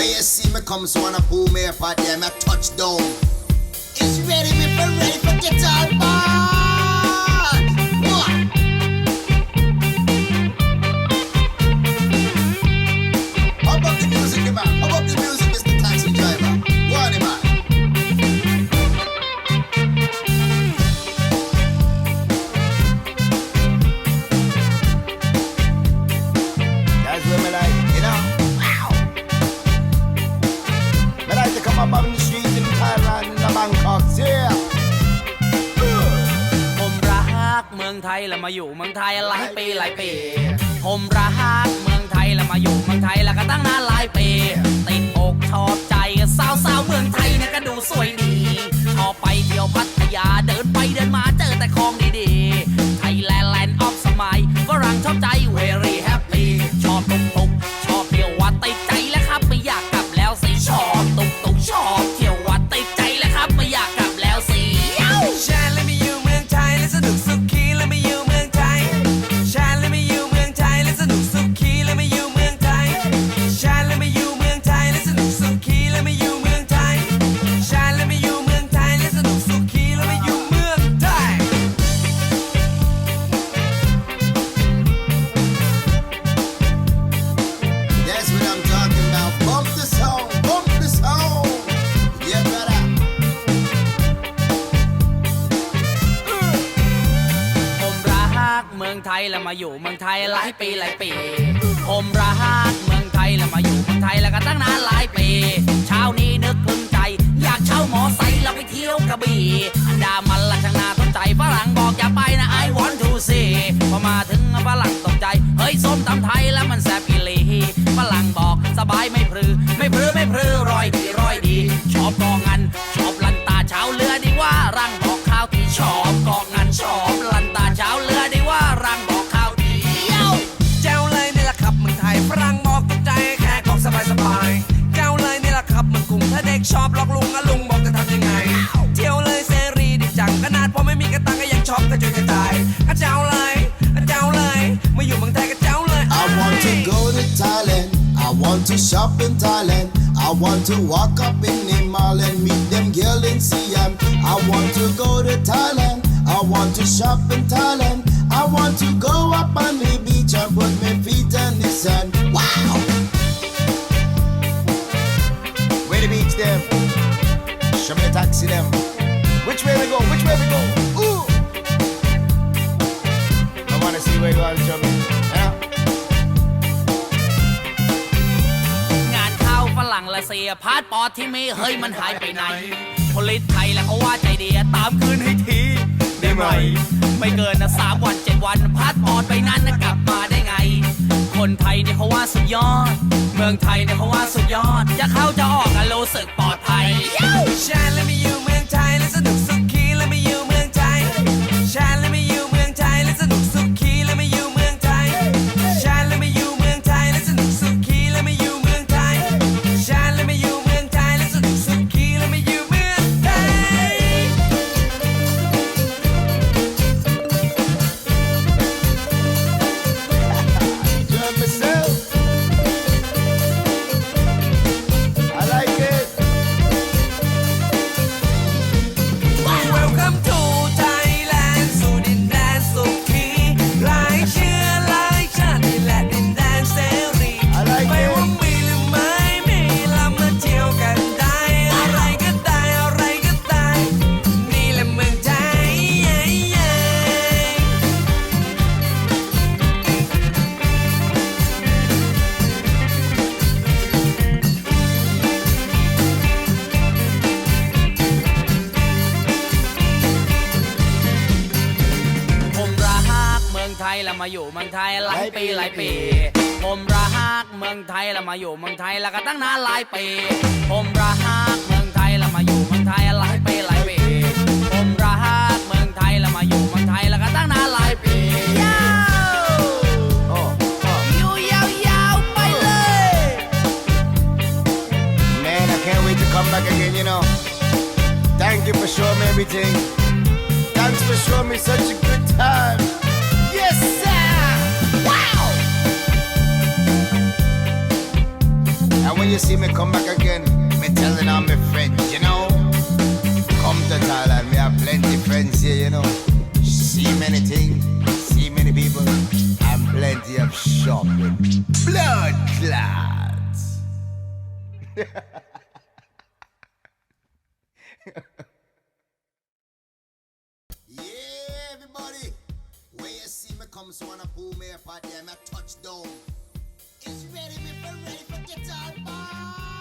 When you see me come, so wanna pull me apart, yeah, me touchdown. It's ready, me for ready for guitar man. ผมรักเมืองไทยแล้วมาอยู่เมืองไทยหลายปีหลายปี ผมรักเมืองไทยแล้วมาอยู่เมืองไทยแล้วก็ตั้งนานหลายปีติด ยแล้วมาอยู่เมืองไทยหลายปีหลายปี ผมรักเมืองไทยแล้วมาอยู่เมืองไทยแล้วก็ตั้งนานหลายปีเช้านี้นึกพึงใจ อยากเช่าหมอไซค์แล้วไปเที่ยวกระบี่อันดามันละช่างนาสนใจฝรั่งบอกอย่าไปนะ I want to see พอมาถึงฝรั่งตกใจ เฮ้ยส้มตำไทยแล้วมันแซ่บอีลีฝรั่งบอกสบายไม่พรือ ไม่พรือไม่พรือรอยดีรอยดี ชอบกองอัน กรุงชอบลอกลุงอะลุงบอกจะทำยังไง เที่ยวเลยเสรีดีจังขนาดพอไม่มีกระตังก็ยังชอบกระจุยกระจายอะเจ้าเลยอะเจ้าเลยมาอยู่เมืองไทยก็เจ้าเลย I want to go to Thailand. I want to shop in Thailand. I want to walk up in the mall and meet them girl in Siam. I want to go to Thailand. I want to shop in Thailand. I want to go up on the beach and put my feet in the sand. Wow! See them. Which way we go? Which way we go? Ooh! I wanna see where you are, show me. Yeah. งานเข้าฝรั่งละเสียพาสปอร์ตที่มีเฮ้ยมันหายไปไหนผลิตไทยแล้วเขาว่าใจดีตามคืนให้ทีได้ไหม ไม่เกินนะสามวันเจ็ดวันพาสปอร์ตไปนั้นนะกลับมาได้ไง คนไทยเนี่ยเขาว่าสุดยอด เมืองไทยเนี่ยเขาว่าสุดยอด จะเข้าจะออกกันรู้สึก ปลอด มาอยู่เมืองไทยหลายปีหลายปี ผมรักเมืองไทยแล้วมาอยู่เมืองไทยแล้วก็ตั้งนานหลายปี ผมรักเมืองไทยแล้วมาอยู่เมืองไทยหลายปีหลายปี ผมรักเมืองไทยแล้วมาอยู่เมืองไทยแล้วก็ตั้งนานหลายปียาว Oh, oh. อยู่ยาวๆไปเลย Man, I can't wait to come back again, you know. Thank you for showing me everything. Thanks for showing me such a good time. Yes, sir! You see me come back again, me telling all my friends, you know. Come to Thailand, we have plenty friends here, you know. See many things, see many people, and plenty of shopping. Blood clots. yeah, everybody. Where you see me come, so wanna pull me up at them, I touchdown. It's ready, for ready for guitar bar.